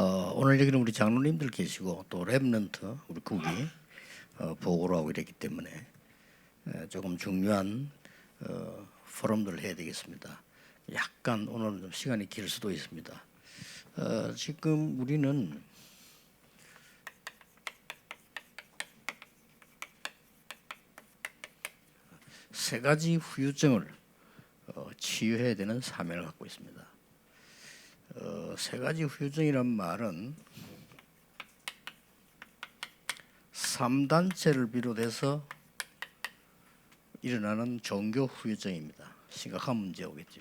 어, 오늘 여기는 우리 장로님들 계시고 또 랩런트 우리 국이 어, 보고를 하고 이랬기 때문에 에, 조금 중요한 어, 포럼들을 해야 되겠습니다. 약간 오늘 좀 시간이 길 수도 있습니다. 어, 지금 우리는 세 가지 후유증을 어, 치유해야 되는 사명을 갖고 있습니다. 어, 세 가지 후유증이란 말은 3단체를 비롯해서 일어나는 종교 후유증입니다. 심각한 문제 오겠죠.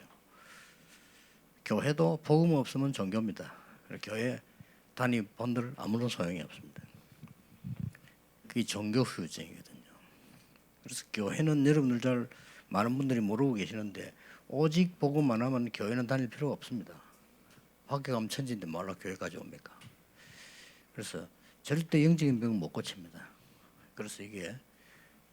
교회도 복음 없으면 종교입니다. 교회 단위 본들 아무런 소용이 없습니다. 그게 종교 후유증이거든요. 그래서 교회는 여러분들 잘 많은 분들이 모르고 계시는데 오직 복음만 하면 교회는 다닐 필요가 없습니다. 밖에 가면 천지인데 말라 교회까지 옵니까? 그래서 절대 영적인 병은 못 고칩니다. 그래서 이게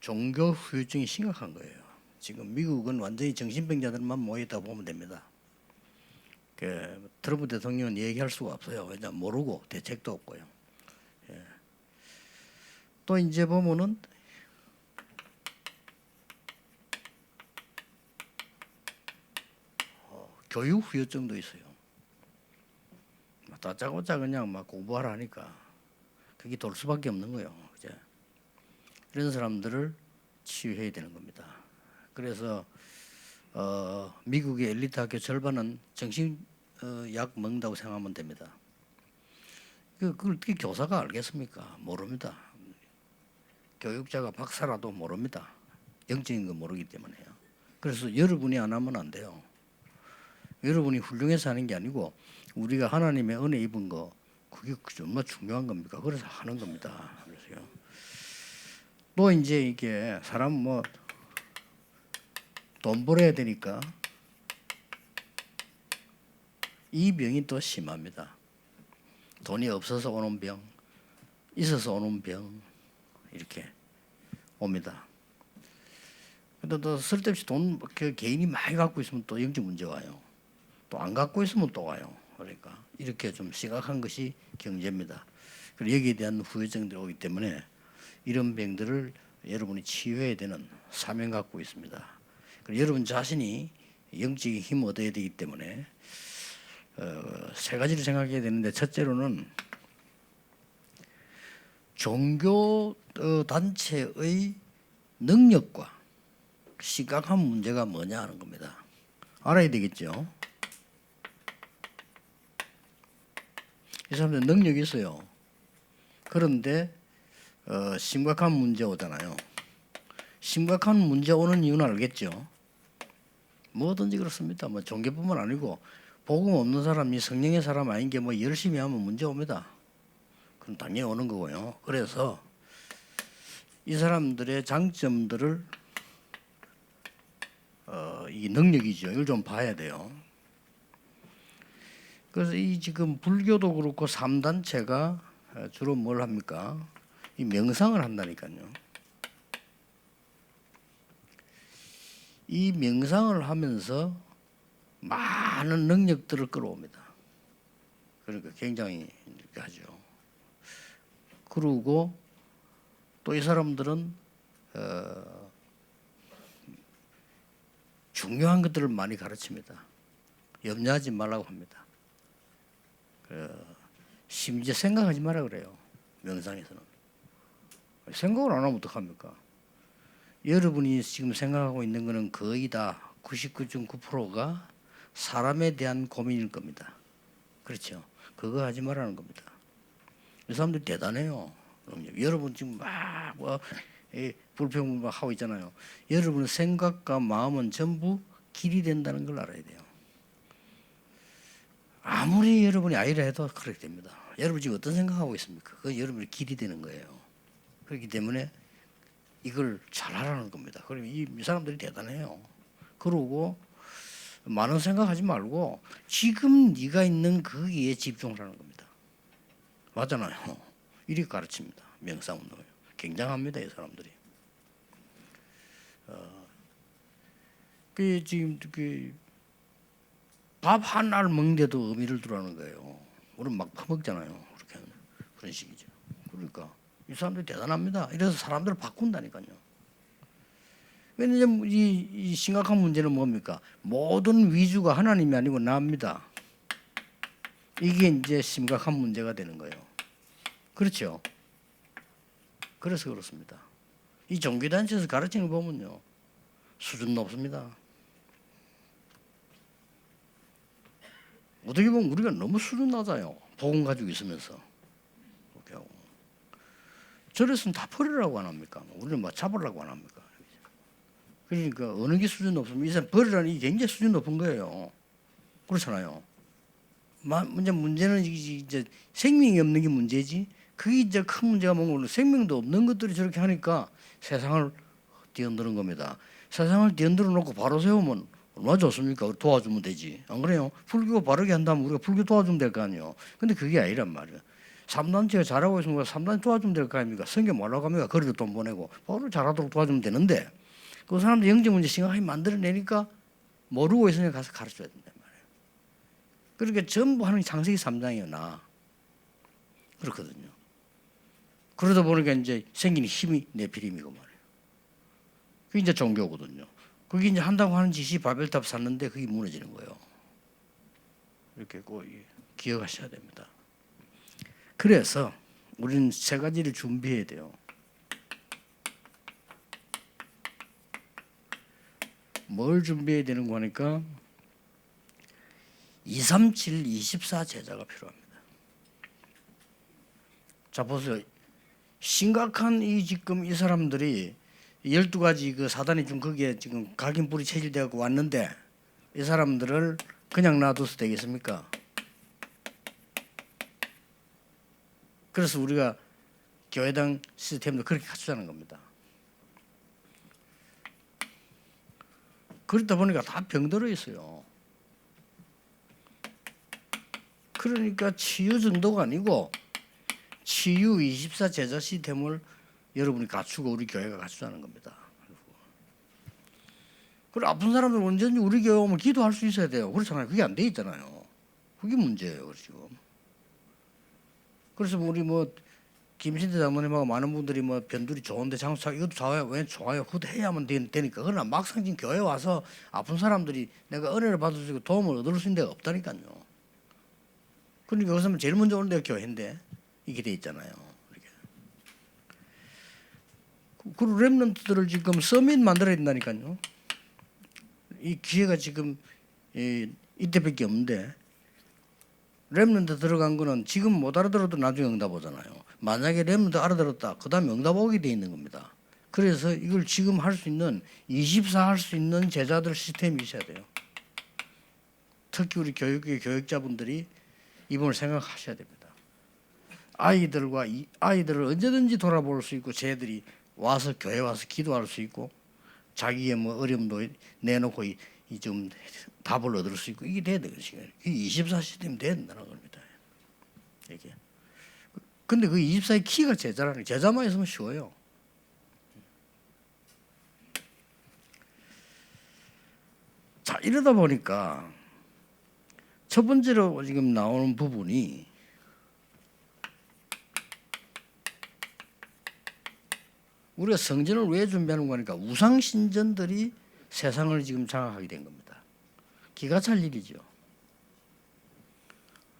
종교 후유증이 심각한 거예요. 지금 미국은 완전히 정신병자들만 모여있다 보면 됩니다. 그 트럼프 대통령은 얘기할 수가 없어요. 왜냐 모르고 대책도 없고요. 예. 또 이제 보면은 어, 교육 후유증도 있어요. 다짜고짜 그냥 막 공부하라니까 그게 돌 수밖에 없는 거예요. 그죠? 이런 사람들을 치유해야 되는 겁니다. 그래서 어, 미국의 엘리트 학교 절반은 정신 어, 약 먹는다고 생각하면 됩니다. 그, 그걸 어떻게 교사가 알겠습니까? 모릅니다. 교육자가 박사라도 모릅니다. 영적인 거 모르기 때문에요. 그래서 여러분이 안 하면 안 돼요. 여러분이 훌륭해서 하는 게 아니고 우리가 하나님의 은혜 입은 거 그게 정말 중요한 겁니까? 그래서 하는 겁니다. 그래서요. 또 이제 이게 사람 뭐 돈 벌어야 되니까 이 병이 또 심합니다. 돈이 없어서 오는 병, 있어서 오는 병 이렇게 옵니다. 근데 또 쓸데없이 돈그 개인이 많이 갖고 있으면 또 영적 문제 와요. 또 안 갖고 있으면 또 와요. 그러니까 이렇게 좀 심각한 것이 경제입니다. 그리고 여기에 대한 후유증들이 오기 때문에 이런 병들을 여러분이 치유해야 되는 사명 갖고 있습니다. 그리고 여러분 자신이 영적인 힘 얻어야 되기 때문에 어, 세 가지를 생각해야 되는데 첫째로는 종교 어, 단체의 능력과 심각한 문제가 뭐냐 하는 겁니다. 알아야 되겠죠. 이 사람들 능력이 있어요. 그런데 어, 심각한 문제 오잖아요. 심각한 문제 오는 이유는 알겠죠. 뭐든지 그렇습니다. 뭐 종교뿐만 아니고 복음 없는 사람이 성령의 사람 아닌 게 뭐 열심히 하면 문제 옵니다. 그럼 당연히 오는 거고요. 그래서 이 사람들의 장점들을 어, 이 능력이죠. 이걸 좀 봐야 돼요. 그래서 이 지금 불교도 그렇고 삼단체가 주로 뭘 합니까? 이 명상을 한다니까요. 이 명상을 하면서 많은 능력들을 끌어옵니다. 그러니까 굉장히 이렇게 하죠. 그리고 또 이 사람들은 어, 중요한 것들을 많이 가르칩니다. 염려하지 말라고 합니다. 그, 심지어 생각하지 마라 그래요. 명상에서는. 생각을 안 하면 어떡합니까? 여러분이 지금 생각하고 있는 것은 거의 다 99.9%가 사람에 대한 고민일 겁니다. 그렇죠? 그거 하지 말라는 겁니다. 이 사람들 대단해요. 그럼요. 여러분 지금 막뭐 불평 막 하고 있잖아요. 여러분의 생각과 마음은 전부 길이 된다는 걸 알아야 돼요. 아무리 여러분이 아이라 해도 그렇게 됩니다. 여러분 지금 어떤 생각하고 있습니까? 그 여러분의 길이 되는 거예요. 그렇기 때문에 이걸 잘하라는 겁니다. 그럼 이 사람들이 대단해요. 그러고 많은 생각하지 말고 지금 네가 있는 거기에 집중하라는 겁니다. 맞잖아요. 이렇게 가르칩니다. 명상 운동을. 굉장합니다, 이 사람들이. 어, 그 지금 그 밥한알 먹는데도 의미를 두라는 거예요. 우리는 막 퍼먹잖아요. 그렇게 하면 그런 식이죠. 그러니까 이 사람들이 대단합니다. 이래서 사람들을 바꾼다니까요. 왜냐면 이, 이 심각한 문제는 뭡니까? 모든 위주가 하나님이 아니고 나입니다. 이게 이제 심각한 문제가 되는 거예요. 그렇죠? 그래서 그렇습니다. 이 종교단체에서 가르치는 거 보면요. 수준 높습니다. 어떻게 보면 우리가 너무 수준 낮아요. 복음 가지고 있으면서. 그렇게 하고. 저래서는 다 버리라고 안 합니까? 우리는 뭐 잡으려고 안 합니까? 그러니까 어느 게 수준 높으면 이 사람 버리라는 게 굉장히 수준 높은 거예요. 그렇잖아요. 마- 문제 문제는 이- 이제 생명이 없는 게 문제지. 그게 이제 큰 문제가 뭔가 생명도 없는 것들이 저렇게 하니까 세상을 뒤흔드는 겁니다. 세상을 뒤흔들어 놓고 바로 세우면 얼마나 좋습니까? 도와주면 되지. 안 그래요? 불교 바르게 한다면 우리가 불교 도와주면 될 거 아니에요. 근데 그게 아니란 말이에요. 삼단체가 잘하고 있으면 삼단 도와주면 될 거 아닙니까? 성경 뭐라고 합니까? 거리로 돈 보내고 바로 잘하도록 도와주면 되는데 그 사람들 영적 문제 심각하게 만들어내니까 모르고 있으니까 가서 가르쳐야 된단 말이에요. 그러니까 전부 하는 게 창세기 3장이에요. 나. 그렇거든요. 그러다 보니까 이제 생기는 힘이 내피림이고 말이에요. 그게 이제 종교거든요. 그게 이제 한다고 하는 짓이 바벨탑 샀는데 그게 무너지는 거예요. 이렇게 꼭 기억하셔야 됩니다. 그래서 우리는 세 가지를 준비해야 돼요. 뭘 준비해야 되는 거니까 237, 24 제자가 필요합니다. 자 보세요. 심각한 이 지금 이 사람들이 12가지 그 사단이 준 거기에 지금 각인불이 체질되어 왔는데 이 사람들을 그냥 놔둬서 되겠습니까? 그래서 우리가 교회당 시스템도 그렇게 갖추자는 겁니다. 그러다 보니까 다 병들어 있어요. 그러니까 치유 정도가 아니고 치유 24 제자 시스템을 여러분이 갖추고 우리 교회가 갖추자는 겁니다. 그리고 아픈 사람들 언제든지 우리 교회 오면 기도할 수 있어야 돼요. 그렇잖아요. 그게 안 돼 있잖아요. 그게 문제예요, 지금. 그래서 우리 뭐 김신태 장모님하고 많은 분들이 뭐 변두리 좋은데 장사 이것도 좋아요. 왜 좋아요? 그것도 해야만 되- 되니까. 그러나 막상 지금 교회 와서 아픈 사람들이 내가 은혜를 있고 도움을 얻을 수 있는 데가 없다니까요. 그러니까 여기서 제일 먼저 오는 데가 교회인데 이게 돼 있잖아요. 그- 랩런트들을 지금 서밋 만들어야 된다니까요. 이 기회가 지금 이, 이때밖에 없는데 랩런트 들어간 거는 지금 못 알아들어도 나중에 응답 오잖아요. 만약에 랩런트 알아들었다, 그 다음에 응답 오게 돼 있는 겁니다. 그래서 이걸 지금 할 수 있는 24 할 수 있는 제자들 시스템이 있어야 돼요. 특히 우리 교육계 교육자분들이 이분을 생각하셔야 됩니다. 아이들과 이 아이들을 언제든지 돌아볼 수 있고 쟤들이 와서 교회 와서 기도할 수 있고 자기의 뭐 어려움도 내놓고 이, 이좀 답을 얻을 수 있고 이게 돼야 되는 시간이에요. 이24 시스템이 돼야 된다는 겁니다. 이게. 근데 그 24의 키가 제자라는 게 제자만 있으면 쉬워요. 자 이러다 보니까 첫 번째로 지금 나오는 부분이 우리가 성전을 왜 준비하는 거니까 우상 신전들이 세상을 지금 장악하게 된 겁니다. 기가 찰 일이죠.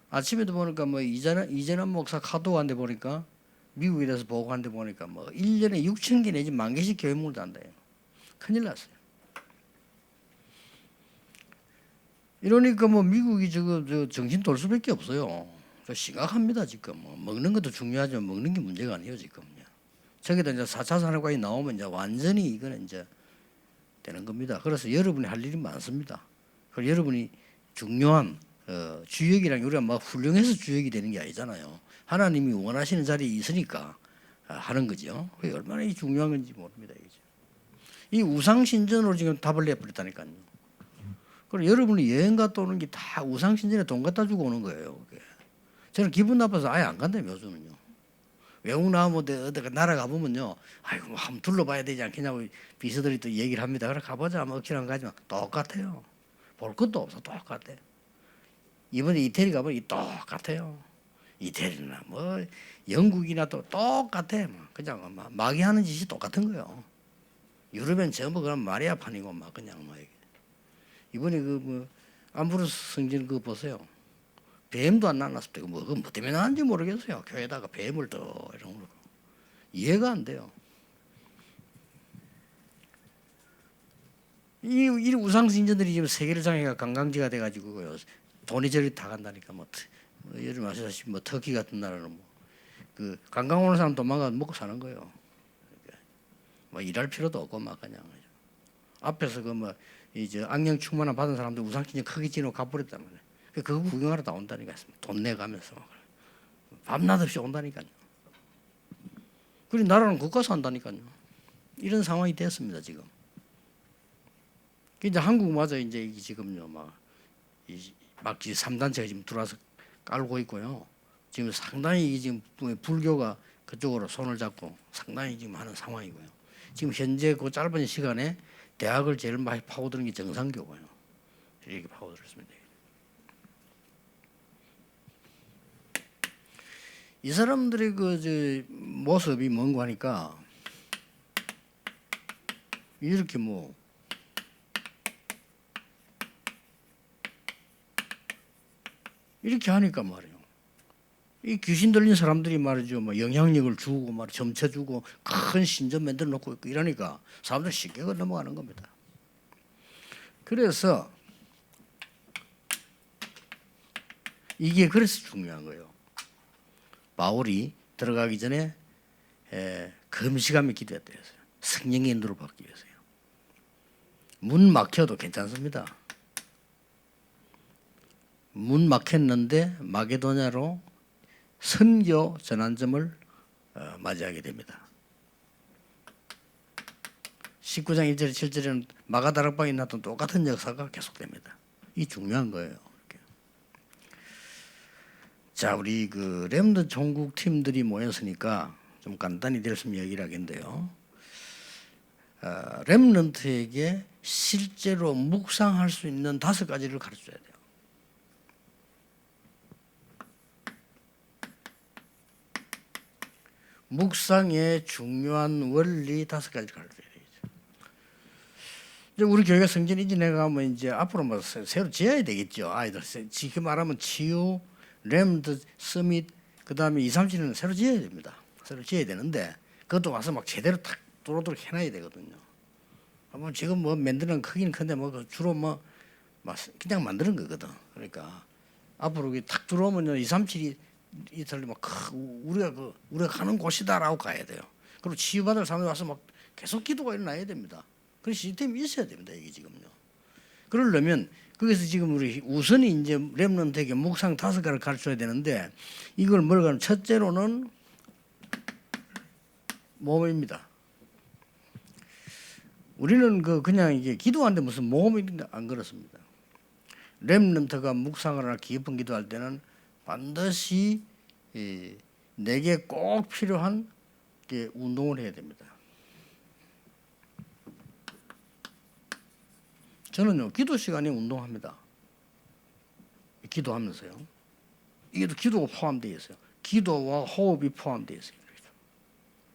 아침에도 보니까 뭐 이재남 이재남 목사 카도한데 보니까 미국에 대해서 보고한데 보니까 뭐 1년에 6천 개 내지 만 개씩 교회 문을 닫아요. 큰일 났어요. 이러니까 뭐 미국이 저 정신 돌 수밖에 없어요. 저 심각합니다 지금. 뭐 먹는 것도 중요하지만 먹는 게 문제가 아니에요 지금요. 저기다 이제 4차 산업과이 나오면 이제 완전히 이거는 이제 되는 겁니다. 그래서 여러분이 할 일이 많습니다. 그리고 여러분이 중요한 어, 주역이랑 우리가 막 훌륭해서 주역이 되는 게 아니잖아요. 하나님이 원하시는 자리에 있으니까 아, 하는 거죠. 그게 얼마나 이 중요한 건지 모릅니다. 이죠. 이 우상 신전으로 지금 답을 내버렸다니까요. 그리고 여러분이 여행 갔다 오는 게 다 우상 신전에 돈 갖다 주고 오는 거예요. 그게. 저는 기분 나빠서 아예 안 간다며 요즘은요. 외국 나오면 어디 어디 나라 가보면요. 아이고 뭐 한번 둘러봐야 되지 않겠냐고 비서들이 또 얘기를 합니다. 그래 가보자. 뭐 억지로 가지만 똑같아요. 볼 것도 없어 똑같아. 이번에 이태리 가보니 똑같아요. 이태리나 뭐 영국이나 또 똑같아. 뭐 그냥 막 마귀 하는 짓이 똑같은 거요. 유럽엔 전부 그런 마리아판이고 막 그냥 막 이게. 이번에 그뭐 안브로스 성진 그거 보세요. 뱀도 안 나왔을 때 뭐, 그거 뭐 때문에 나왔는지 모르겠어요. 교회다가 뱀을 더 이런 거 이해가 안 돼요. 이, 이 우상 신전들이 지금 세계를 장애가 관광지가 돼가지고요. 돈이 저리 다 간다니까 뭐, 트- 뭐 요즘 아시다시피 뭐 터키 같은 나라는 뭐 그 관광 오는 사람 도망가 먹고 사는 거예요. 그러니까 뭐 일할 필요도 없고 막 그냥 앞에서 그 뭐 이제 악령 충만한 받은 사람들 우상신전 크게 지놓고 가버렸단 말이에요. 그 그거 구경하러 다 온다니까 돈 내가면서 막. 밤낮 없이 온다니까요. 그리고 나라는 국가서 한다니까요. 이런 상황이 됐습니다 지금. 그 이제 한국마저 이제 지금요 막이막 삼단체가 지금 들어와서 깔고 있고요. 지금 상당히 지금 불교가 그쪽으로 손을 잡고 상당히 지금 하는 상황이고요. 지금 현재 그 짧은 시간에 대학을 제일 많이 파고드는 게 정상교고요. 이렇게 파고들었습니다. 이 사람들의 그저 모습이 뭔가 하니까 이렇게 뭐 이렇게 하니까 말이에요. 이 귀신 들린 사람들이 말이죠. 뭐 영향력을 주고 말 점쳐주고 큰 신전 만들어 놓고 있고 이러니까 사람들 쉽게 넘어가는 겁니다. 그래서 이게 그래서 중요한 거예요. 바울이 들어가기 전에 에, 금시감에 기도했대요. 성령의 인도를 받기 위해서요. 문 막혀도 괜찮습니다. 문 막혔는데 마게도냐로 선교 전환점을 어, 맞이하게 됩니다. 19장 1절 7절에는 마가다락방에 났던 똑같은 역사가 계속됩니다. 이 중요한 거예요. 자, 우리 그 렘드 종국 팀들이 모였으니까 좀 간단히 들었으면 얘기를 하겠는데요. 어, 렘넌트에게 실제로 묵상할 수 있는 다섯 가지를 가르쳐야 돼요. 묵상의 중요한 원리 다섯 가지를 가르쳐야 되겠죠. 이제 우리 교회가 성전 이전해 가면 이제 앞으로 뭐 새- 새로 지어야 되겠죠. 아이들 새- 지금 말하면 치유, 램드, 서밋 그다음에 2, 3, 7은 새로 지어야 됩니다. 새로 지어야 되는데 그것도 와서 막 제대로 탁 들어오도록 해놔야 되거든요. 뭐 지금 뭐 만드는 크긴 큰데 뭐그 주로 뭐막 그냥 만드는 거거든. 그러니까 앞으로 탁 들어오면요 2, 3, 7이 이틀 막 크, 우리가 그 우리가 가는 곳이다라고 가야 돼요. 그리고 치유받을 사람이 와서 막 계속 기도가 일어나야 됩니다. 그런 시스템이 있어야 됩니다. 이게 지금요. 그러려면 거기서 지금 우리 우선이 이제 렘넌트에게 묵상 다섯 가를 가르쳐야 되는데 이걸 하면 첫째로는 모험입니다. 우리는 그 그냥 이게 기도하는데 무슨 모험이 안 그렇습니다. 렘넌트가 묵상을 하나 깊은 기도할 때는 반드시 이 내게 꼭 필요한 게 운동을 해야 됩니다. 저는요 기도 시간에 운동합니다. 기도하면서요. 이게 또 기도가 포함되어 있어요. 기도와 호흡이 포함되어 있어요.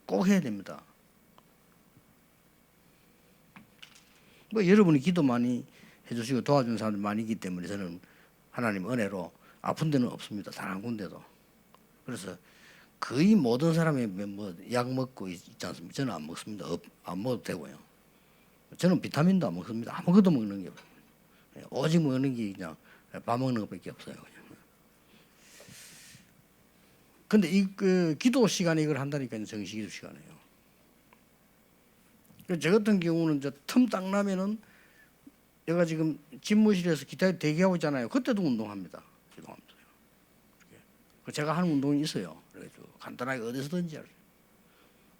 꼭 해야 됩니다. 뭐 여러분이 기도 많이 해주시고 도와주는 사람들 많이 있기 때문에 저는 하나님 은혜로 아픈 데는 없습니다. 단 한 군데도. 그래서 거의 모든 사람이 뭐 약 먹고 있지 않습니까? 저는 안 먹습니다. 없, 안 먹어도 되고요. 저는 비타민도 안 먹습니다. 아무것도 먹는 게 없어요. 예, 오직 먹는 게 그냥 밥 먹는 것밖에 없어요. 그냥. 근데 이 그 기도 시간에 이걸 한다니까요. 정식기도 시간에요. 그래서 저 같은 경우는 틈딱 나면은 내가 지금 집무실에서 기타 대기하고 있잖아요. 그때도 운동합니다. 기도하면서요. 그 제가 하는 운동이 있어요. 그래가지고 간단하게 어디서든지.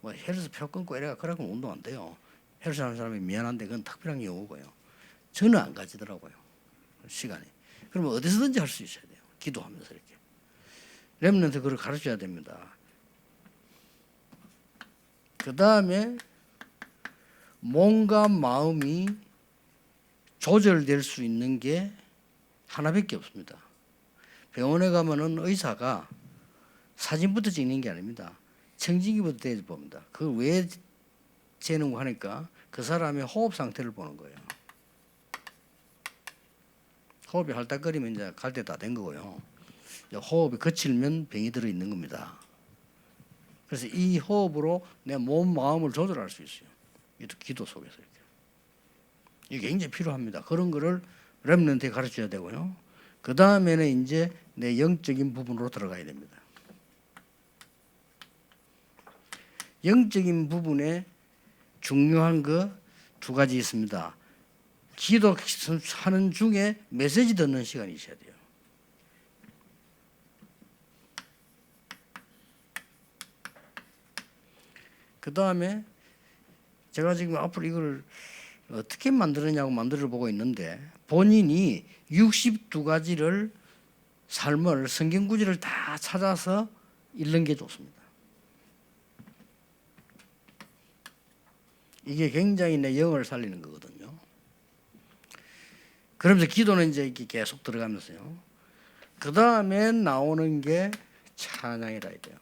뭐 헬스 표 끊고 이래가 그러고 운동 안 돼요. 헬스 하는 사람이 미안한데 그건 특별한 경우고요. 저는 안 가지더라고요. 시간이. 그러면 어디서든지 할 수 있어야 돼요. 기도하면서 이렇게. 렘넌트 그걸 가르쳐야 됩니다. 그 다음에 몸과 마음이 조절될 수 있는 게 하나밖에 없습니다. 병원에 가면은 의사가 사진부터 찍는 게 아닙니다. 청진기부터 대지 봅니다. 그걸 왜 재는 거 하니까 그 사람의 호흡 상태를 보는 거예요. 호흡이 할딱거리면 이제 갈 때 다 된 거고요. 호흡이 거칠면 병이 들어 있는 겁니다. 그래서 이 호흡으로 내 몸 마음을 조절할 수 있어요. 이도 기도 속에서 이렇게. 이게 굉장히 필요합니다. 그런 거를 렘넌트에 가르쳐야 되고요. 그 다음에는 이제 내 영적인 부분으로 들어가야 됩니다. 영적인 부분에 중요한 거 두 가지 있습니다. 기도 하는 중에 메시지 듣는 시간이 있어야 돼요. 그 다음에 제가 지금 앞으로 이걸 어떻게 만들었냐고 만들어 보고 있는데 본인이 62가지를 삶을 성경 구절을 다 찾아서 읽는 게 좋습니다. 이게 굉장히 내 영을 살리는 거거든요. 그러면서 기도는 이제 이렇게 계속 들어가면서요. 그 다음에 나오는 게 찬양이라 해야 돼요.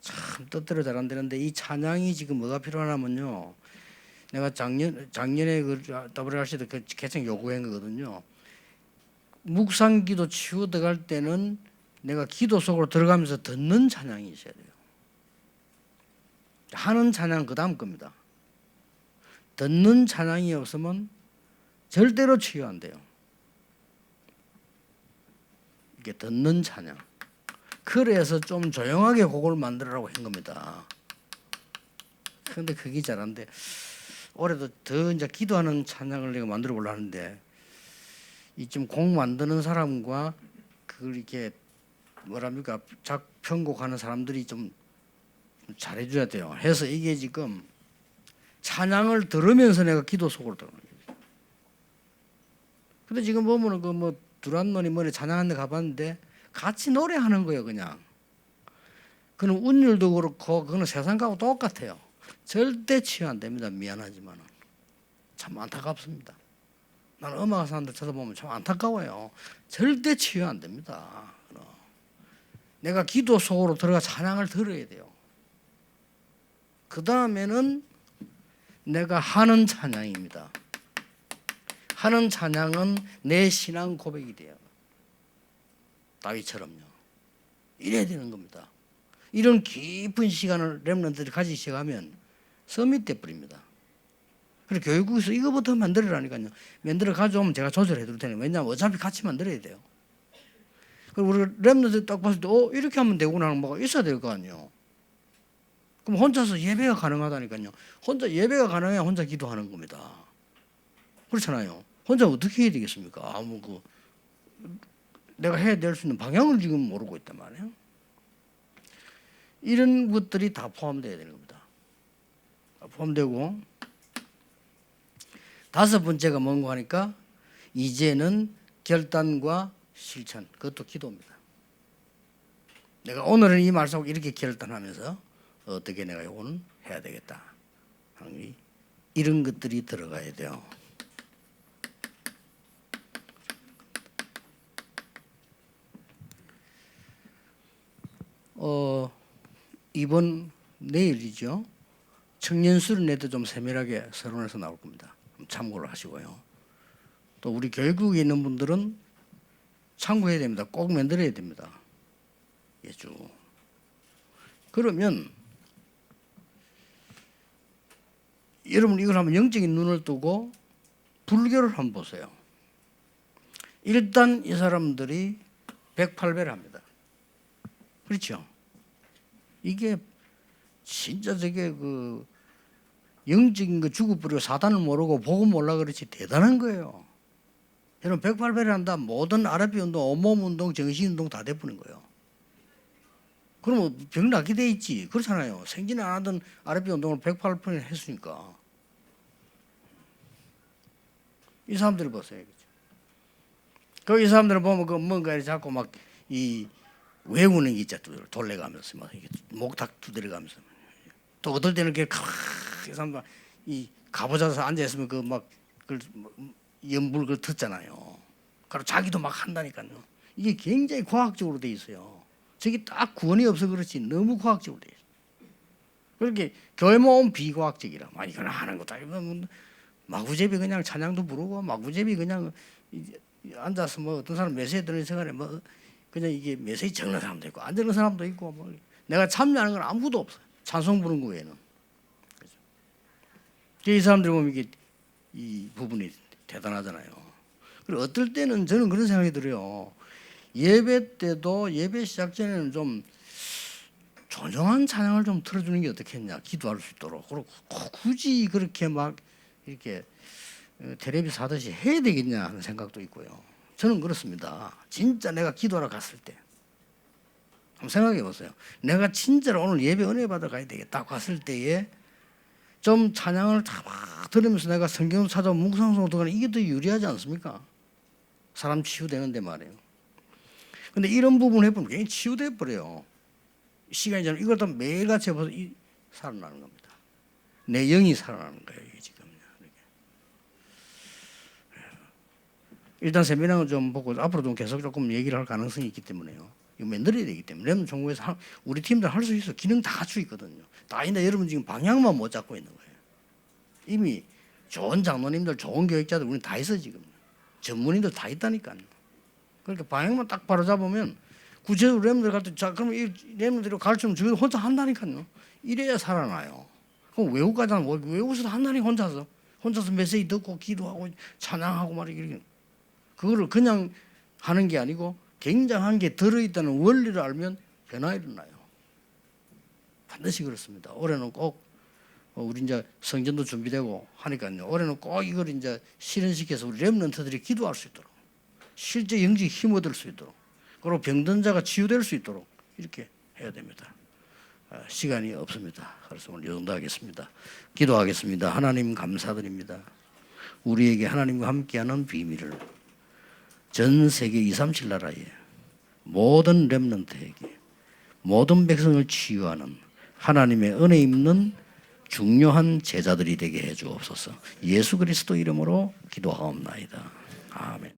참 뜻대로 잘 안 되는데 이 찬양이 지금 뭐가 필요하냐면요. 내가 작년 작년에 그 WRC도 그 개청 요구한 거거든요. 묵상기도 치고 들어갈 때는 내가 기도 속으로 들어가면서 듣는 찬양이 있어야 돼요. 하는 찬양 그 다음 겁니다. 듣는 찬양이 없으면 절대로 치유 안 돼요. 이게 듣는 찬양. 그래서 좀 조용하게 곡을 만들라고 한 겁니다. 그런데 그게 잘 안 돼. 올해도 더 이제 기도하는 찬양을 내가 만들어 보려 하는데 이좀 곡 만드는 사람과 그걸 이렇게 뭐랍니까 작 편곡하는 사람들이 좀 잘해줘야 돼요. 해서 이게 지금 찬양을 들으면서 내가 기도 속으로 들어가는 거예요. 근데 지금 보면은 그 뭐 두란노니 뭐니 찬양하는 데 가봤는데 같이 노래하는 거예요, 그냥. 그는 운율도 그렇고 그거는 세상하고 똑같아요. 절대 치유 안 됩니다. 미안하지만 참 안타깝습니다. 나는 음악 사람들 쳐다보면 참 안타까워요. 절대 치유 안 됩니다. 내가 기도 속으로 들어가 찬양을 들어야 돼요. 그 다음에는 내가 하는 찬양입니다. 하는 찬양은 내 신앙 고백이 돼요. 다윗처럼요. 이래야 되는 겁니다. 이런 깊은 시간을 렘런들이 가지기 시작하면 서밋 돼 버립니다. 그래서 교육국에서 이거부터 만들어라니까요. 만들어 가져오면 제가 조절해 드릴 테니 왜냐하면 어차피 같이 만들어야 돼요. 그리고 우리 렘런들 딱 봤을 때, 어, 이렇게 하면 되구나 하는 뭐가 있어야 될 거 아니에요. 그럼 혼자서 예배가 가능하다니까요. 혼자 예배가 가능해야 혼자 기도하는 겁니다. 그렇잖아요. 혼자 어떻게 해야 되겠습니까? 아무 그 내가 해야 될 수 있는 방향을 지금 모르고 있단 말이에요. 이런 것들이 다 포함되어야 되는 겁니다. 다 포함되고 다섯 번째가 뭔가 하니까 이제는 결단과 실천 그것도 기도입니다. 내가 오늘은 이 말씀 이렇게 결단하면서 어떻게 내가 이거는 해야 되겠다. 이런 것들이 들어가야 돼요. 어, 이번 내일이죠. 청년 수련회도 좀 세밀하게 서론에서 나올 겁니다. 참고를 하시고요. 또 우리 교육국에 있는 분들은 참고해야 됩니다. 꼭 만들어야 됩니다. 예주. 그러면 여러분 이걸 한번 영적인 눈을 뜨고 불교를 한번 보세요. 일단 이 사람들이 108배를 합니다. 그렇죠? 이게 진짜 저게 그 영적인 거 죽어버리고 사단을 모르고 복음 몰라 그렇지 대단한 거예요. 여러분 108배를 한다 모든 아랍비 운동, 온몸 운동, 정신 운동 다 돼버린 거예요. 그러면 병 낫게 돼 있지. 그렇잖아요. 생진 안 하던 아랍비 운동을 108번 했으니까. 이 사람들을 보세요. 그이 사람들을 보면 그 뭔가 자꾸 막 이 외우는 게 있죠. 돌려가면서 막 목탁 두드려가면서 또 어떨 때는 이렇게 이 사람 이 가보자서 앉아 있으면 그 막 그 연불 그 듣잖아요. 그리고 자기도 막 한다니까요. 이게 굉장히 과학적으로 돼 있어요. 저게 딱 구원이 없어 그렇지 너무 과학적으로 돼 있어요. 그렇게 교회 모임 비과학적이라 막 이거나 하는 것도 아니고 뭐 마구제비 그냥 찬양도 부르고 마구제비 그냥 앉아서 뭐 어떤 사람 메시지 들은 시간에 뭐 그냥 이게 메시지 적는 사람도 있고 안 적는 사람도 있고 뭐 내가 참여하는 건 아무도 없어요. 찬송 부르는 거 외에는. 그죠? 이 사람들 보면 이게 이 부분이 대단하잖아요. 그리고 어떨 때는 저는 그런 생각이 들어요. 예배 때도 예배 시작 전에는 좀 조용한 찬양을 좀 틀어주는 게 어떻겠냐 기도할 수 있도록 그리고 꼭 굳이 그렇게 막 이렇게 어, 텔레비 사듯이 해야 되겠냐 하는 생각도 있고요. 저는 그렇습니다. 진짜 내가 기도하러 갔을 때 한번 생각해 보세요. 내가 진짜로 오늘 예배 은혜 받아 가야 되겠다 갔을 때에 좀 찬양을 다막 들으면서 내가 성경 찾아 묵상성 들어가는 이게 더 유리하지 않습니까? 사람 치유되는데 말이에요. 근데 이런 부분 해보면 굉장히 치유돼 버려요. 시간이 지나면 이걸 다 매일같이 해봐서 이, 살아나는 겁니다. 내 영이 살아나는 거예요. 이게 지금. 이렇게. 일단 세미나를 좀 보고 앞으로 좀 계속 조금 얘기를 할 가능성이 있기 때문에요. 이거 만들어야 되기 때문에 렘 정부에서 하- 우리 팀들 할 수 있어 기능 다 갖추고 있거든요. 다 있는데 여러분 지금 방향만 못 잡고 있는 거예요. 이미 좋은 장로님들, 좋은 교육자들 우리 다 있어 지금. 전문인들 다 있다니까요. 그러니까 방향만 딱 바로 잡으면 구체적으로 렘들 갈때 자 그러면 이 렘들이 가르치면 저희 혼자 한다니까요. 이래야 살아나요. 그럼 외국 가잖아. 뭐 외국에서 한다니 혼자서 혼자서 메시지 듣고 기도하고 찬양하고 말이게 그거를 그냥 하는 게 아니고 굉장한 게 들어있다는 원리를 알면 변화 일어나요. 반드시 그렇습니다. 올해는 꼭 어, 우리 이제 성전도 준비되고 하니까요. 올해는 꼭 이걸 이제 실현시켜서 우리 렘넌트들이 기도할 수 있도록 실제 영적 힘 얻을 수 있도록 그리고 병든 자가 치유될 수 있도록 이렇게 해야 됩니다. 아, 시간이 없습니다. 그래서 오늘 이 정도 하겠습니다. 기도하겠습니다. 하나님 감사드립니다. 우리에게 하나님과 함께하는 비밀을 전 세계 237 나라에 모든 렘넌트에게 모든 백성을 치유하는 하나님의 은혜 있는 중요한 제자들이 되게 해 주옵소서. 예수 그리스도 이름으로 기도하옵나이다. 아멘.